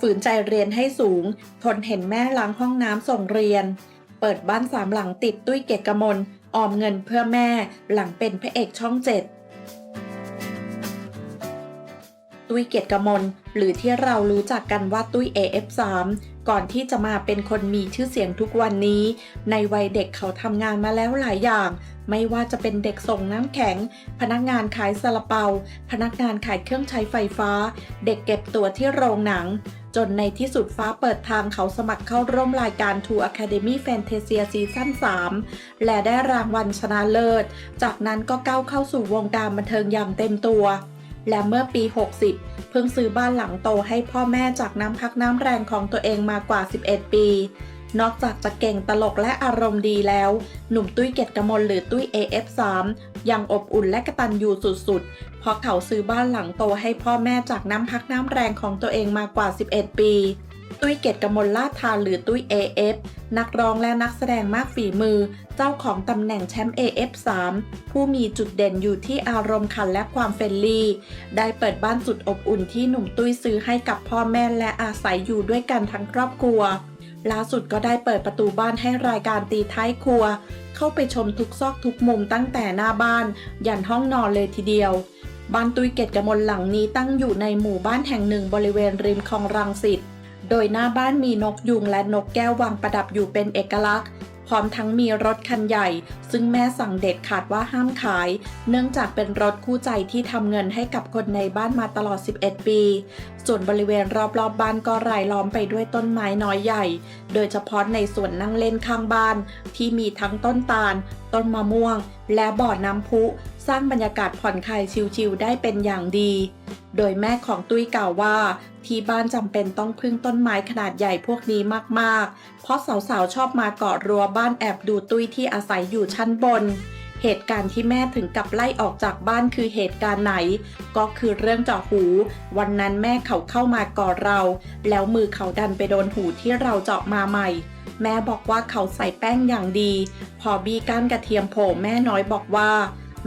ฝืนใจเรียนให้สูง ทนเห็นแม่ล้างห้องน้ำส่งเรียน เปิดบ้านสามหลังติดตุ้ยเกตกมลออมเงินเพื่อแม่หลังเป็นพระเอกช่องเจ็ด ตุ้ยเกียรติกมลหรือที่เรารู้จักกันว่าตุ้ย AF3 ก่อนที่จะมาเป็นคนมีชื่อเสียงทุกวันนี้ ในวัยเด็กเขาทำงานมาแล้วหลายอย่าง ไม่ว่าจะเป็นเด็กส่งน้ำแข็ง พนักงานขายซาลาเปา พนักงานขายเครื่องใช้ไฟฟ้า เด็กเก็บตัวที่โรงหนัง จนในที่สุดฟ้าเปิดทางเขาสมัครเข้าร่วมรายการ True Academy Fantasia ซีซั่น3และได้รางวัลชนะเลิศ จากนั้นก็ก้าวเข้าสู่วงการบันเทิงอย่างเต็มตัว และเมื่อปี 60 เพิ่งซื้อบ้านหลังโตให้พ่อแม่จากน้ำพักน้ำแรงของตัวเองมากว่า 11 ปี นอกจากจะเก่งตลกและอารมณ์ดีแล้ว หนุ่มตุ้ยเกตกมลหรือตุ้ย AF3 ยังอบอุ่นและกระตันยูสุดๆ เพราะเขาซื้อบ้านหลังโตให้พ่อแม่จากน้ำพักน้ำแรงของตัวเองมากว่า 11 ปี ตุ้ยเกตกมลลาทาหรือตุ้ย AF นักร้องและนักแสดงมากฝีมือ เจ้าของตำแหน่งแชมป์ AF3 ผู้มีจุดเด่นอยู่ที่อารมณ์ขันและความเฟรนลี่ ได้เปิดบ้านสุดอบอุ่นที่หนุ่มตุ้ยซื้อให้กับพ่อแม่และอาศัยอยู่ด้วยกันทั้งครอบครัวล่าสุดก็ได้เปิดประตูบ้านให้รายการตีท้ายครัว เข้าไปชมทุกซอกทุกมุมตั้งแต่หน้าบ้าน ยันห้องนอนเลยทีเดียว บ้านตุ้ยเกตกมลหลังนี้ตั้งอยู่ในหมู่บ้านแห่งหนึ่งบริเวณริมคลองรังสิต โดยหน้าบ้านมีนกยุงและนกแก้ววางประดับอยู่เป็นเอกลักษณ์ พร้อมทั้งมีรถคันใหญ่ ซึ่งแม่สั่งเด็ดขาดว่าห้ามขาย เนื่องจากเป็นรถคู่ใจที่ทำเงินให้กับคนในบ้านมาตลอด 11 ปี ส่วนบริเวณรอบๆบบ้านก็รายล้อมไปด้วยต้นไม้น้อยใหญ่ โดยเฉพาะในส่วนนั่งเล่นข้างบ้าน ที่มีทั้งต้นตาล ต้นมะม่วง และบ่อน้ำพุ สร้างบรรยากาศผ่อนคลายชิลๆได้เป็นอย่างดี โดยแม่ของตุ้ยกล่าวว่า ที่บ้านจำเป็นต้องพึ่งต้นไม้ขนาดใหญ่พวกนี้มากๆ เพราะสาวๆชอบมาเกาะรั้วบ้านแอบดูตุ้ยที่อาศัยอยู่ชั้นบน เหตุการณ์ที่แม่ถึงกับไล่ออกจากบ้านคือเหตุการณ์ไหน ก็คือเรื่องเจาะหู วันนั้นแม่เขาเข้ามาก่อเรา แล้วมือเขาดันไปโดนหูที่เราเจาะมาใหม่แม่บอกว่าเขาใส่แป้งอย่างดี พอบีก้านกระเทียมโผล่แม่น้อยบอกว่า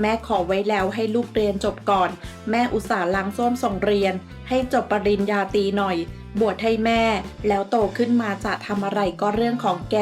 แม่ขอไว้แล้วให้ลูกเรียนจบก่อน แม่อุตส่าห์ล้างส้มส่งเรียน ให้จบปริญญาตรีหน่อย บวชให้แม่ แล้วโตขึ้นมาจะทำอะไรก็เรื่องของแก